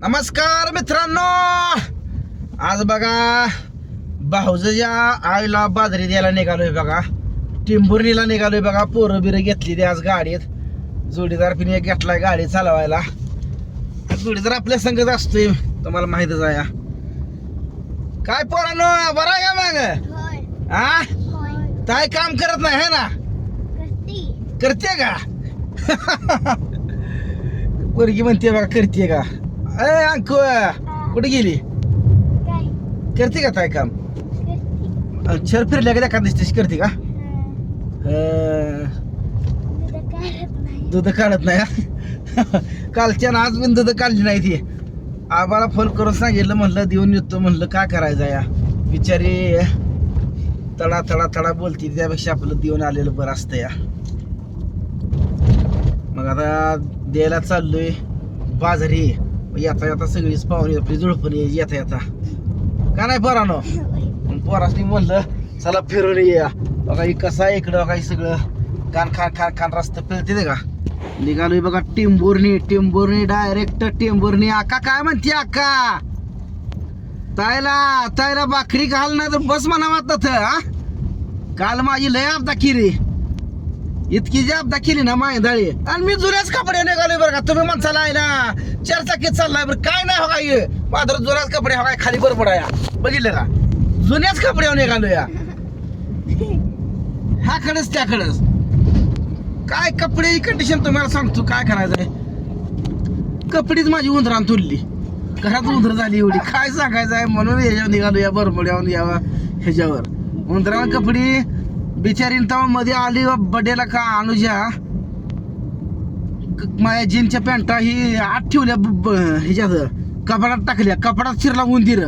नमस्कार मित्रांनो! आज बघा भाऊजच्या आईला बाजरी द्यायला निघालोय बघा. टिंबुर्णीला निघालोय बघा पोरं बिरं घेतली ती आज गाडीत. जोडीदार पिणे घेतलाय गाडी चालवायला. जोडीदार आपल्या संगत असतोय तुम्हाला माहितच आहे काय पोरांनो बरं आहे का मग? हा होय. काय काम करत नाही है ना? करती. करते का? पोरगी म्हणते बघा करते का? ए अंकु कुठे गेली? करते का काय काम? शर फिरल्या का एखाद दिसतेस करते का? दूध काढत नाही? कालच्या ना आज पण दूध काढली नाही ती. आबाला फोन करून सांगितलं म्हणलं देऊन येतो म्हणलं काय करायचं या? बिचारी तडा तडा तडा बोलती त्यापेक्षा आपलं देऊन आलेलं बरं असतं या. मग आता द्यायला चाललोय बाजारी. येता येता सगळीच पाहुणे आपली जुळपण येता येता. का नाही पोरानो? होय. मग पोरासनी म्हणलं चला फिरून या बघा कसा कसं आहे इकडं काही सगळं. कान खान खान खान रस्ता फिरते ते का? निघालोय बघा टिंबुर्णी टिंबुर्णी डायरेक्ट टिंबुर्णी आका काय म्हणते आका? तायला तायला भाकरी घाल नाही तर बस म्हणा वाटत काल माझी लय आपदा किरी इतकी जी केली ना माय दाळी. आणि मी जुन्याच कपडे निघालोय बरं का. तुम्ही माणसाला आहे ना चार चाकीत चाललाय बरं. काय नाही हो काय मात्र जुन्याच कपडे हो काय खाली बरं पडाया बघितलं का? जुन्याच कपड्यावर हो निघालो या ह्याकडेच त्याकडेच. काय कपडे कंडिशन तुम्हाला सांगतो काय करायचंय? कपडेच माझी उंदरान तुरली घरात उंदर झाली एवढी. काय सांगायचं आहे म्हणून ह्याच्यावर निघालो या बरमड्यावर यावा ह्याच्यावर. उंदरान कपडे बिचारीन तेव्हा मध्ये आली बडेला का अनुजा? माझ्या जीनच्या पॅन्टा ही आत ठेवल्या ह्याच्यात. कपडात टाकल्या. कपडात शिरला उंदीर.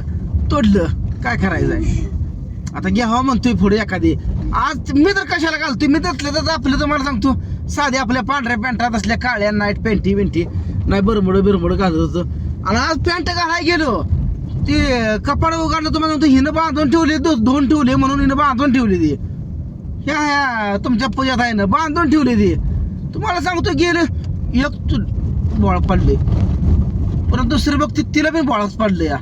तोडलं. काय करायचंय आता घ्यावा म्हणतोय पुढे एखादी. आज मी तर कशाला घालतोय? मी तसले तर आपलं तर मला सांगतो. साध्या आपल्या पांढऱ्या पॅन्टात असल्या काळ्या नाईट पॅन्टी बिंटी. नाही बरमड बिरमड घालत होतो. आणि आज पॅन्ट घालाय गेलो. ते कपाड उघडलं तुम्हाला हिनं बांधून ठेवले दो- धुवून ठेवले म्हणून हिनं बांधून ठेवली ती. ह्या ह्या तुमच्या पूजात आहे ना बांधून ठेवली ती. तुम्हाला सांगतो गेलं एक तू बोळ पडले. परत दुसरं बघ तिला पण बोळच पडलं या.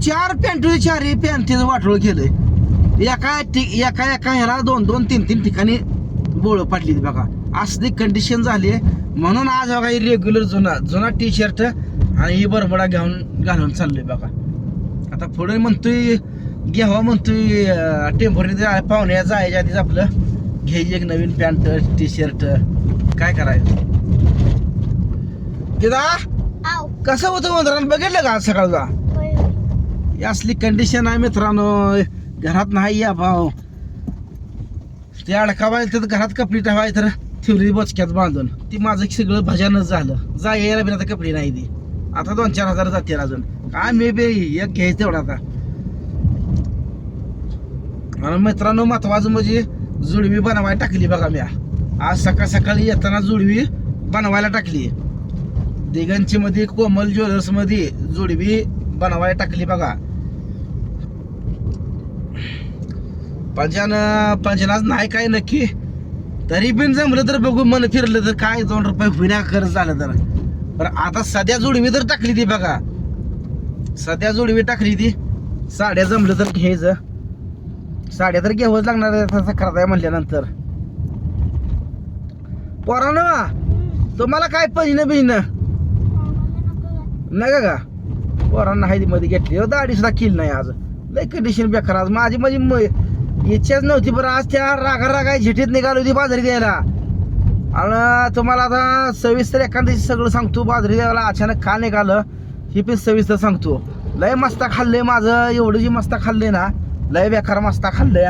चार पॅन्ट चार पॅन्टीचं वाटोळ केलंय. एका ठि- एका एका ह्याला दोन दोन तीन तीन ठिकाणी बोळ पडली बघा. असली कंडिशन झाली म्हणून आज बघा ही रेग्युलर जुना जुना टी शर्ट आणि ही बरबडा घेऊन घालून चाललोय बघा. आता पुढे म्हणतोय घ्यावा म्हणतोय टेंपररी पाहुण्या जायच्या आधीच आपलं घ्यायची एक नवीन पॅन्ट टी शर्ट काय करायचं? दिदा कसं होतं मंदिरात बघितलं का आज सकाळचा? ही असली कंडिशन आहे मित्रांनो. घरात नाही या भाऊ. ते अडकावायला तर घरात कपडी ठेवाय तर ठेवली बचक्यात बांधून. ती माझं सगळं भजनच झालं. जा यायला बिना तर कपडी नाही ती. आता दोन चार हजार जाते अजून. काय मे बे एक घ्यायचं तेवढा आता. आणि मित्रांनो महत्वाचं म्हणजे जुडवी बनवायला टाकली बघा मी आज सकाळ सकाळी येताना जुडवी बनवायला टाकली. दिगंची मध्ये कोमल ज्वेलर्समध्ये जुडवी बनवायला टाकली बघा. पंजान पंजनाच नाही काय नक्की. तरी पण जमलं तर बघू मन फिरलं तर काय दोन रुपये विना खर्च झालं तर. पण आता सध्या जुडवी तर टाकली ती बघा. सध्या जुडवी टाकली ती. साड्या जमलं तर घ्यायचं साड्या तर घ्यावंच लागणार आहे तसं करताय म्हणल्यानंतर. पोरानं तुम्हाला काय पहिनं बिनं? नका का? पोरांना हायदी मध्ये घेतली. हो, दाढी सुद्धा केली नाही आज. लय कंडिशन बेकार आज. माझी माझी म- इच्छाच नव्हती बरं. आज त्या रागा रागा झिटीत निघाली होती बाजरी द्यायला. आणि तुम्हाला आता सविस्तर एखाद्या सगळं सांगतो. बाजरी द्यायला अचानक का निघालं? हे पण सविस्तर सांगतो. लय मस्ता खाल्लंय माझं. एवढं जी मस्ता खाल्लंय ना लय बेकार मस्ता खाल्लंय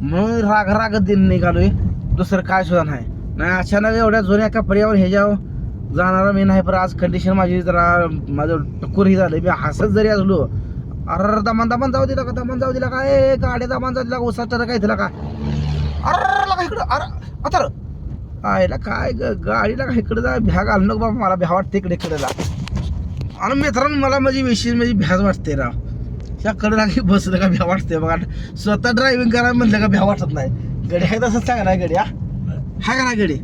म्हणून राग राग दिन निघालोय. दुसरं काय सुद्धा नाही. नाही अचानक एवढ्या जुन्या कपड्यावर ह्याच्यावर जाणारा मी नाही पण आज कंडिशन माझी जरा माझं टकुरही झालं मी हसत जरी असलो अर दमान दमान जाऊ दिला का दमान जाऊ दिला का ए गाड्या दमान जाऊ दिला का उसाट काय दिला का अरे लगा इकडं अर आता आयला काय ग गाडीला का इकडे जा भ्या घालू नको बाबा मला भ्या वाटते इकडे इकडे जा. आणि मित्रांनो मला माझी विशेष म्हणजे भ्याज वाटते राव. ह्याकडे लागे बसलं का भ्या वाटते बघा. स्वतः ड्रायव्हिंग करायला म्हणलं का भ्या वाटत नाही. गडी आहे तसंच चांगला आहे गडी हा? हाय का ना गडी?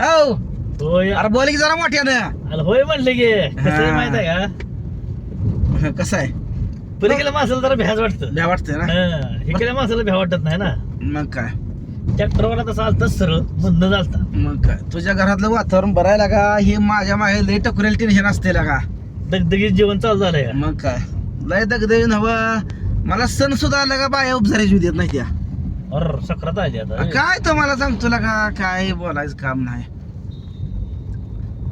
हो होय. अरे बोल की जरा मोठ्यानं. अरे होय म्हणले की. कसं आहे. माहीत आहे का? कसं आहे पलीकडल्या माणसाला जरा भ्याज वाटतं. भ्या वाटतंय ना? हा, इकडल्या माणसाला भ्या वाटत नाही ना. मग काय? ट्रॅक्टरवाला तसा आलता सरळ बंद झालता. मग काय? तुझ्या घरातलं वातावरण बरायला का? हे माझ्या मागे लय टकुरेल टेन्शन असते का? दगदगीत जेवण चालू झालंय मग काय? लय दगदगीन हवं. मला सण सुद्धा आला का बाया उपचारायची देत नाही त्या. अर सक्रात आली आता. काय तुम्हाला सांगतो का काय बोलायचं काम नाही.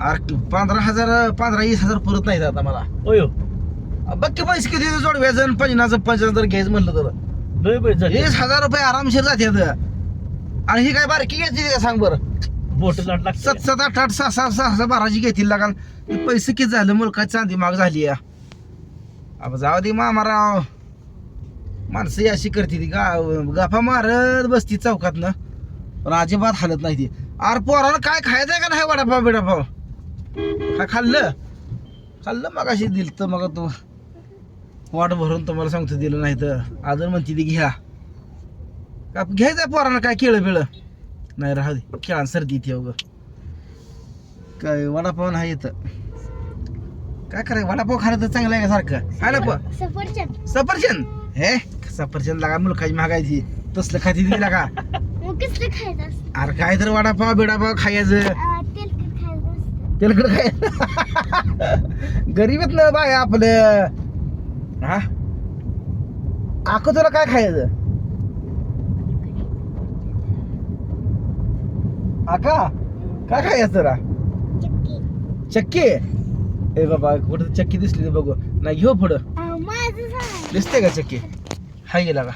अरे पंधरा हजार पंधरा वीस हजार पुरत नाही आता मला. होय. बघ की पैसे किती जोडव्याचं पंचनाचं पंचाहत्तर घ्यायचं म्हणलं तर. लय पैसे झाले वीस हजार रुपये आरामशीर जाते आणि ही काय बारकी घ्यायची का सांग बरं. बोट लाट सात सात आठ आठ सहा सहा सहा सहा बाराची घेतील लागाल. पैसे किती झाले मुलका चांदी माग झाली या. अब जाऊ दे मामाराव. माणसं अशी करते ती गा गाफा मारत बसती चौकात ना पण अजिबात हालत नाही ती. अरे पोरानं काय खायचंय का नाही वडापाव बिडापाव? काय खाल्लं? खाल्लं मग अशी दिलं तर मग तू वाट भरून तुम्हाला सांगतो दिलं नाही तर. अजून म्हणते ती घ्या. का घ्यायचं पोरानं काय केळं बिळं नाही राहू दे खेळा सर्दी इथे उगं काय वडापाव नाही येतं काय करायचं? वडापाव खाणं तर चांगलं आहे का सारखं? खायला पण सफरचंद. सफरचंद? हे सफरचंद लागा मुलकाची महागायची तसलं खाती दिली मग कसलं खायचं असतं? अरे काय तर वडापाव बिडापाव खायचं. अं, तेलकट खायचं असतं. तेलकड खाय गरीबच ना बाय आपलं. हा? आको तुला काय खायचं? आका काय खायचं तुला? चक्की. चक्की? ए बाबा कुठं चक्की दिसली बघू नाही घेऊ पुढं. अं, माझं सांग दिसते का चक्की? हाय गेला का?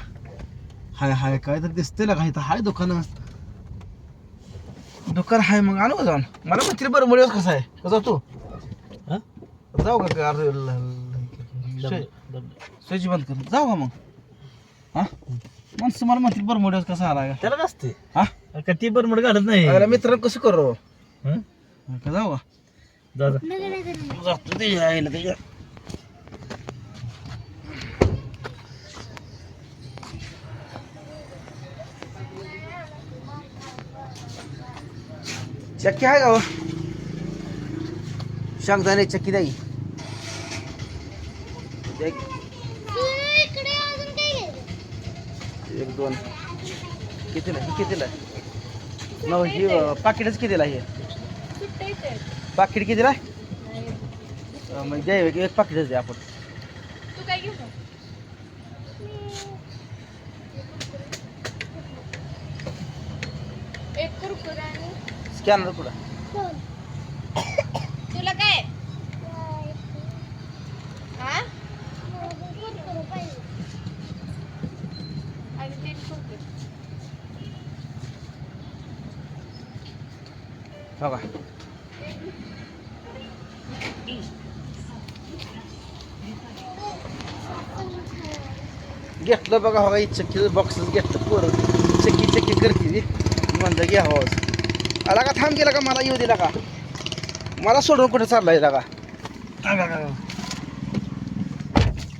हाय हाय काय तर दिसते का इथं हाय दुकान दुकान हाय मग आणू जाऊन. मला म्हणते बरं मुळे कसं आहे? जाऊ तू? हा? जाऊ का स्विच बंद कर. जाऊ का मग? हा? माणसं मला म्हणतील बरं मुळे कसा आला का? त्याला नसते. हा? का ती बरमड घालत नाही? मित्र कसं करू? हं? का जाऊ का? जा जा. जातो ते यायला त्याच्या चक्की आहे का हो? शेंगदाणे चक्की द्या की. द्या की. इकडे अजून काय घ्यायचं एक दोन कितीला ही कितीला नव ही पाकिटच कितीला आहे हे? पाकिट कितीला मग द्या एक एक पाकिटच द्या आपण. एक कुरकुरा आणि स्कॅनर कुठं तुला काय? हा? कुरकुरे पाहिजे आणि तीन कुरकुरे. हो का घेतलं बघा हो का चक्कीचं बॉक्सच घेतलं पोरं चक्की चक्की करते म्हणलं घ्या हो आला का थांब गेला का मला येऊ दिला का मला सोडून कुठे चाललाय का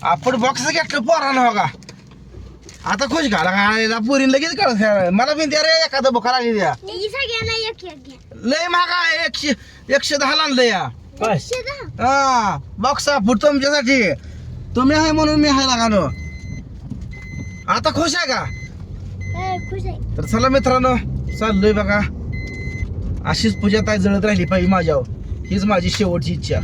आपण बॉक्स घेतलं पोरानं हो का आता खुश घाला का पोरीन लगेच काढ मला बिन द्या रे एखादं बुखार आली द्या ही लय महाग आहे एकशे एकशे दहा आणलं या. काय? हा बॉक्स फूट तुमच्यासाठी. तुम्ही आहे म्हणून मी आहे लागानो आता खुश आहे का? अं, खुश आहे. तर चला मित्रांनो चाललोय बघा. अशीच पूजा ताई जळत राहिली पाहिजे माझ्यावर. हीच माझी शेवटची इच्छा.